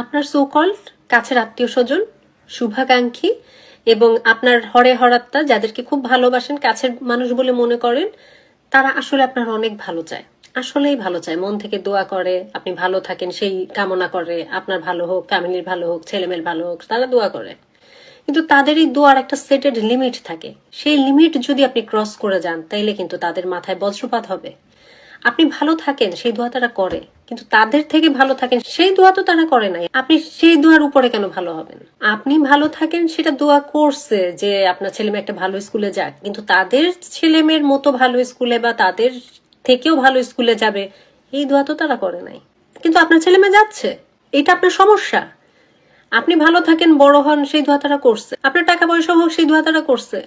আপনার সোকল্ড কাছের আত্মীয় স্বজন শুভাকাঙ্ক্ষী এবং আপনার হরে হরাত্মা যাদেরকে খুব ভালোবাসেন, কাছের মানুষ বলে মনে করেন, তারা আসলে আপনার অনেক ভালো চায়। আসলেই ভালো চায়। মন থেকে দোয়া করে, আপনি ভালো থাকেন, সেই কামনা করে, আপনার ভালো হোক ফ্যামিলির ভালো হোক, ছেলেমেয়ের ভালো হোক, তারা দোয়া করে। কিন্তু তাদের এই দোয়ার একটা সেটেড লিমিট থাকে। সেই লিমিট যদি আপনি ক্রস করে যান, তাইলে কিন্তু তাদের মাথায় বজ্রপাত হবে। আপনি ভালো থাকেন, সেই দোয়া তারা করে। কিন্তু তাদের থেকে ভালো থাকেন, সেই দোয়া তো তারা করে নাই। আপনি সেই দোয়ার উপরে কেন ভালো হবেন? আপনি ভালো থাকেন, সেটা দোয়া করছে যে আপনার ছেলে মেয়ে একটা ভালো স্কুলে যাক। কিন্তু তাদের ছেলে মেয়ের মতো ভালো স্কুলে বা তাদের থেকেও ভালো স্কুলে যাবে, এই দোয়া তো তারা করে নাই। কিন্তু আপনার ছেলে মেয়ে যাচ্ছে। এটা আপনার সমস্যা। আপনি ভালো থাকেন, বড় হন, সেই দোয়া তারা করছে। আপনার টাকা পয়সা হোক, সেই দোয়া তারা করছে।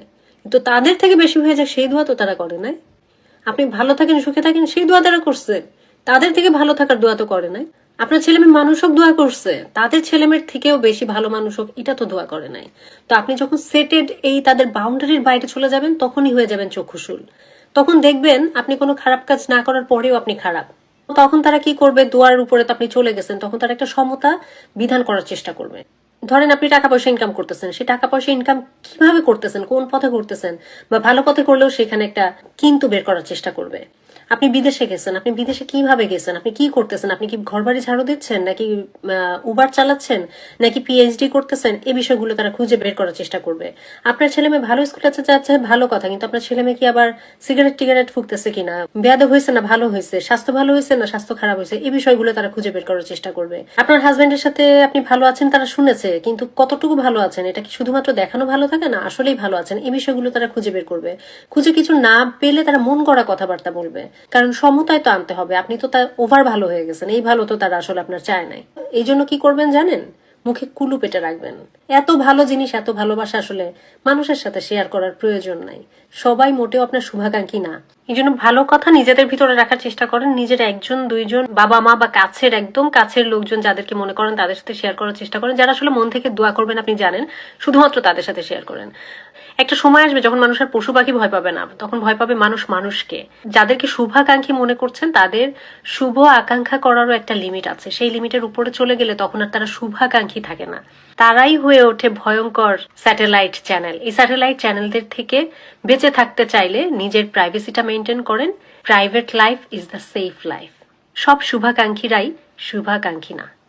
কিন্তু তাদের থেকে বেশি হয়ে যায় সেই দোয়া তো তারা করে নাই। আপনি ভালো থাকেন, সুখে থাকেন, সেই দোয়া তারা করছে। তাদের থেকে ভালো থাকার দোয়া তো করে নাই। আপনার ছেলে মেয়ে মানুষ হোক দোয়া করছে। তাদের ছেলে মেয়ের থেকেও বেশি ভালো মানুষ হোক, এটা তো দোয়া করে নাই। তো আপনি যখন সেটেড এই তাদের বাউন্ডারির বাইরে চলে যাবেন, তখনই হয়ে যাবেন চক্ষুশুল তখন দেখবেন আপনি কোনো খারাপ কাজ না করার পরেও আপনি খারাপ। তখন তারা কি করবে? দোয়ার উপরে তো আপনি চলে গেছেন, তখন তারা একটা সমতা বিধান করার চেষ্টা করবে। ধরেন আপনি টাকা পয়সা ইনকাম করতেছেন, সেই টাকা পয়সা ইনকাম কীভাবে করতেছেন, কোন পথে করতেছেন বা ভালো পথে করলেও সেখানে একটা কিন্তু বের করার চেষ্টা করবে। আপনি বিদেশে গেছেন, আপনি বিদেশে কীভাবে গেছেন, আপনি কি করতেছেন, আপনি কি ঘর বাড়ি ঝাড়ু দিচ্ছেন, নাকি উবার চালাচ্ছেন, নাকি পিএইচডি করতেছেন এই বিষয়গুলো তারা খুঁজে বের করার চেষ্টা করবে। আপনার ছেলে মেয়ে ভালো স্কুলে যাচ্ছে ভালো কথা, কিন্তু আপনার ছেলে মেয়ে কি আবার সিগারেট টিগারেট ফুকতেছে কিনা? বেয়াদব হয়েছে না ভালো হয়েছে? স্বাস্থ্য ভালো হয়েছে না স্বাস্থ্য খারাপ হয়েছে? এই বিষয়গুলো তারা খুঁজে বের করার চেষ্টা করবে। আপনার হাজবেন্ডের সাথে আপনি ভালো আছেন, তারা শুনেছে কিন্তু কতটুকু ভালো আছেন? এটা কি শুধুমাত্র দেখানো ভালো থাকে না আসলেই ভালো আছেন? এই বিষয়গুলো তারা খুঁজে বের করবে। খুঁজে কিছু না পেলে তারা মন গড়া কথাবার্তা বলবে। কারণ সমতায় তো আনতে হবে। আপনি তো তার ওভার ভালো হয়ে গেছেন। এই ভালো তো তারা আসলে আপনার চায় নাই। এই জন্য কি করবেন জানেন? মুখে কুলু পেটে রাখবেন। এত ভালো জিনিস, এত ভালোবাসা আসলে মানুষের সাথে শেয়ার করার প্রয়োজন নাই। সবাই মোটেও আপনার শুভাকাঙ্ক্ষী না। এই জন্য ভালো কথা নিজেদের ভিতরে রাখার চেষ্টা করেন। নিজের একজন, দুইজন, বাবা মা বা কাছের, একদম কাছের লোকজন যাদেরকে মনে করেন তাদের সাথে শেয়ার করার চেষ্টা করেন। যারা আসলে মন থেকে দোয়া করবেন, আপনি জানেন, শুধুমাত্র তাদের সাথে শেয়ার করেন। একটা সময় আসবে যখন মানুষ আর পশু পাখি ভয় পাবে না। তখন ভয় পাবে মানুষ মানুষকে। যাদেরকে শুভাকাঙ্ক্ষী মনে করছেন, তাদের শুভ আকাঙ্ক্ষা করারও একটা লিমিট আছে। সেই লিমিটের উপরে চলে গেলে তখন আর তারা শুভাকাঙ্ক্ষী থাকে না। তারাই হয়ে ওঠে ভয়ঙ্কর স্যাটেলাইট চ্যানেল। এই স্যাটেলাইট চ্যানেলদের থেকে বেঁচে থাকতে চাইলে নিজের প্রাইভেসিটা মেনটেন করেন। Private life is the safe life. সব শুভাকাঙ্ক্ষীরাই শুভাকাঙ্ক্ষী না।